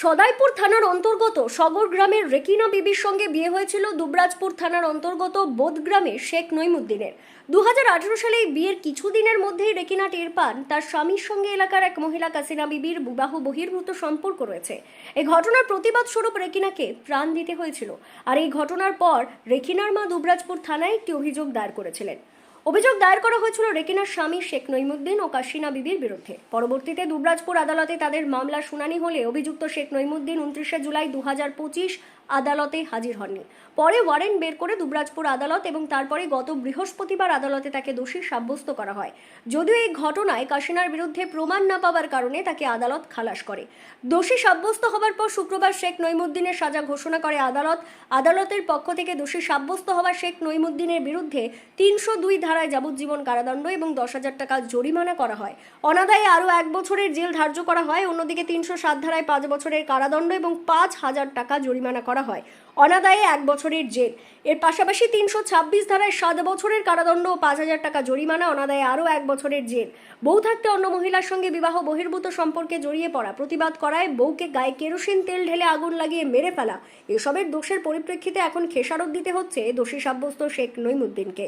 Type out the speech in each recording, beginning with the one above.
সদাইপুর থানার অন্তর্গত সগর গ্রামের রেকিনা বিবির সঙ্গে বিয়ে হয়েছিল দুবরাজপুর থানার অন্তর্গত বোধ গ্রামের শেখ নইমুদ্দিনের। দুহাজার আঠেরো সালে এই বিয়ের কিছুদিনের মধ্যেই রেকিনা টের পান তার স্বামীর সঙ্গে এলাকার এক মহিলা কাসিনা বিবির বিবাহ বহির্ভূত সম্পর্ক রয়েছে। এই ঘটনার প্রতিবাদ স্বরূপ রেকিনাকে প্রাণ দিতে হয়েছিল। আর এই ঘটনার পর রেকিনার মা দুবরাজপুর থানায় একটি অভিযোগ দায়ের করেছিলেন। অভিযোগ দায়ের করা হয়েছিল রেকিনার স্বামী শেখ নইমুদ্দিন ও কাশিনা বিবির বিরুদ্ধে। পরবর্তীতে দুবরাজপুর আদালতে তাদের মামলা শুনানি হলে অভিযুক্ত শেখ নইমুদ্দিন উনত্রিশে জুলাই দু হাজার পঁচিশ আদালতে হাজির হননি। পরে ওয়ারেন্ট বের করে দুবরাজপুর আদালত এবং তারপরে গত বৃহস্পতিবার আদালতে তাকে দোষী সাব্যস্ত করা হয়। যদিও এই ঘটনায় কাশিনার বিরুদ্ধে প্রমাণ না পাওয়ার কারণে তাকে আদালত খালাস করে। দোষী সাব্যস্ত হবার পর শুক্রবার শেখ নইমুদ্দিনের সাজা ঘোষণা করে আদালত। আদালতের পক্ষ থেকে দোষী সাব্যস্ত হওয়া শেখ নইমুদ্দিনের বিরুদ্ধে তিনশো দুই ধারায় যাবজ্জীবন কারাদণ্ড এবং দশ হাজার টাকা জরিমানা করা হয়। অনাদায়ে আরও এক বছরের জেল ধার্য করা হয়। অন্যদিকে তিনশো সাত ধারায় পাঁচ বছরের কারাদণ্ড এবং পাঁচ হাজার টাকা জরিমানা করা হয়। অনাদায়ে এক বছরের জেল। এর পাশাপাশি তিনশো ছাব্বিশ ধারায় সাত বছরের কারাদণ্ড ও পাঁচ হাজার টাকা জরিমানা, অনাদায়ে আরও এক বছরের জেল। বউ থাকতে অন্য মহিলার সঙ্গে বিবাহ বহির্ভূত সম্পর্কে জড়িয়ে পড়া, প্রতিবাদ করায় বউকে গায়ে কেরোসিন তেল ঢেলে আগুন লাগিয়ে মেরে ফেলা। এসবের দোষের পরিপ্রেক্ষিতে এখন খেসারত দিতে হচ্ছে দোষী সাব্যস্ত শেখ নইমুদ্দিনকে।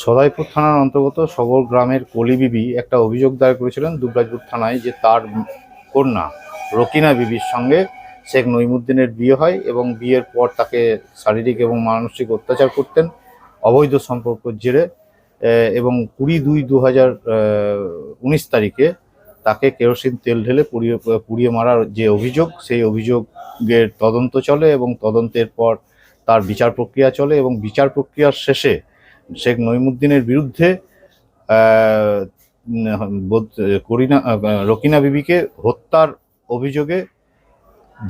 সদাইপুর থানার অন্তর্গত সগর গ্রামের কলি বিবি একটা অভিযোগ দায়ের করেছিলেন দুবরাজপুর থানায় যে তার কন্যা রকিনা বিবির সঙ্গে শেখ নইমুদ্দিনের বিয়ে হয় এবং বিয়ের পর তাকে শারীরিক এবং মানসিক অত্যাচার করতেন, অবৈধ সম্পর্কের জেরে এবং কুড়ি দুই দু হাজার উনিশ তারিখে তাকে কেরোসিন তেল ঢেলে পুড়িয়ে পুড়িয়ে মারার যে অভিযোগ, সেই অভিযোগের তদন্ত চলে এবং তদন্তের পর তার বিচার প্রক্রিয়া চলে এবং বিচার প্রক্রিয়ার শেষে শেখ নইমুদ্দিনের বিরুদ্ধে করিনা রকিনা বিবিকে হত্যার অভিযোগে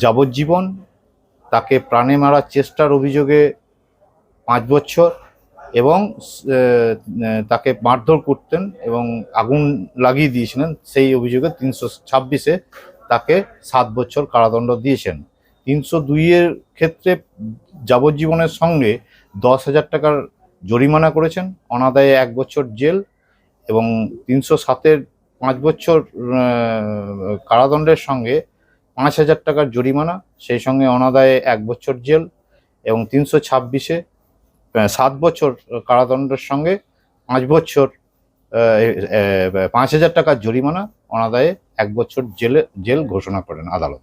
যাবজ্জীবন, তাকে প্রাণে মারার চেষ্টার অভিযোগে পাঁচ বছর এবং তাকে মারধর করতেন এবং আগুন লাগিয়ে দিয়েছিলেন, সেই অভিযোগে তিনশো ছাব্বিশে তাকে সাত বছর কারাদণ্ড দিয়েছেন। তিনশো দুইয়ের ক্ষেত্রে যাবজ্জীবনের সঙ্গে দশ হাজার টাকার জরিমানা করেছেন, অনাদায়ে এক বছর জেল এবং তিনশো সাতের পাঁচ বছর কারাদণ্ডের সঙ্গে পাঁচ হাজার টাকার জরিমানা, সেই সঙ্গে অনাদায়ে এক বছর জেল এবং তিনশো ছাব্বিশে সাত বছর কারাদণ্ডের সঙ্গে পাঁচ বছর পাঁচ হাজার টাকার জরিমানা, অনাদায়ে এক বছর জেলে, জেল ঘোষণা করেন আদালত।